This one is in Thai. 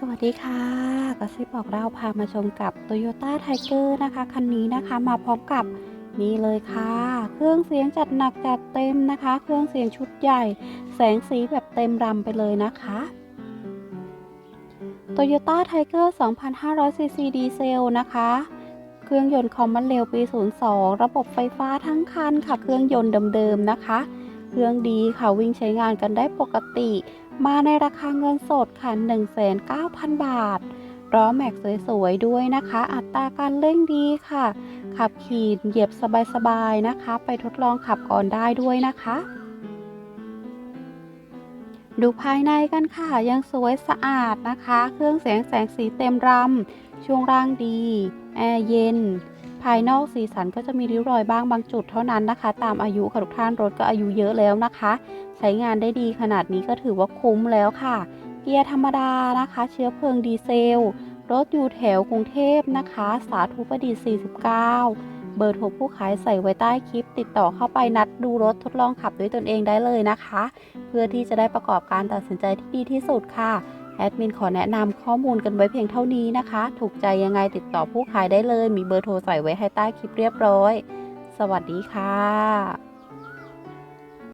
สวัสดีค่ะกระซิบบอกเราพามาชมกับ Toyota Tiger นะคะ คันนี้นะคะมาพร้อมกับนี่เลยค่ะ เครื่องเสียงจัดหนักจัดเต็มนะคะ เครื่องเสียงชุดใหญ่ แสงสีแบบเต็มรำไปเลยนะคะ Toyota Tiger 2,500 cc ดีเซลนะคะ เครื่องยนต์คอมมันเร็วปี 02 ระบบไฟฟ้าทั้งคันค่ะ เครื่องยนต์เดิมๆนะคะ เครื่องดีค่ะวิ่งใช้งานกันได้ปกติ มาในราคาเงินสดค่ะ 1,900 บาทล้อแม็กสวยๆด้วยนะคะ อัตราการเร่งดีค่ะ ขับขี่เหยียบสบายๆนะคะ ไปทดลองขับก่อนได้ด้วยนะคะ ดูภายในกันค่ะ ยังสวยสะอาดนะคะ เครื่องเสียงแสงสีเต็มรำช่วงล่างดี แอร์เย็น ภายนอกสีสันก็จะมีริ้วรอยบ้างบางจุดเท่านั้นนะคะ ตามอายุค่ะทุกท่านรถก็อายุเยอะแล้วนะคะ ใช้งานได้ดีขนาดนี้ก็ถือว่าคุ้มแล้วค่ะ เกียร์ธรรมดานะคะ เชื้อเพลิงดีเซล รถอยู่แถวกรุงเทพนะคะ สาธุประดิษฐ์49 เบอร์โทรผู้ขายใส่ไว้ใต้คลิป ติดต่อเข้าไปนัดดูรถทดลองขับด้วยตนเองได้เลยนะคะ เพื่อที่จะได้ประกอบการตัดสินใจที่ดีที่สุดค่ะ แอดมินขอแนะนำข้อมูลกันไว้เพียงเท่านี้นะคะ ถูกใจยังไงติดต่อผู้ขายได้เลย มีเบอร์โทรใส่ไว้ให้ใต้คลิปเรียบร้อย สวัสดีค่ะ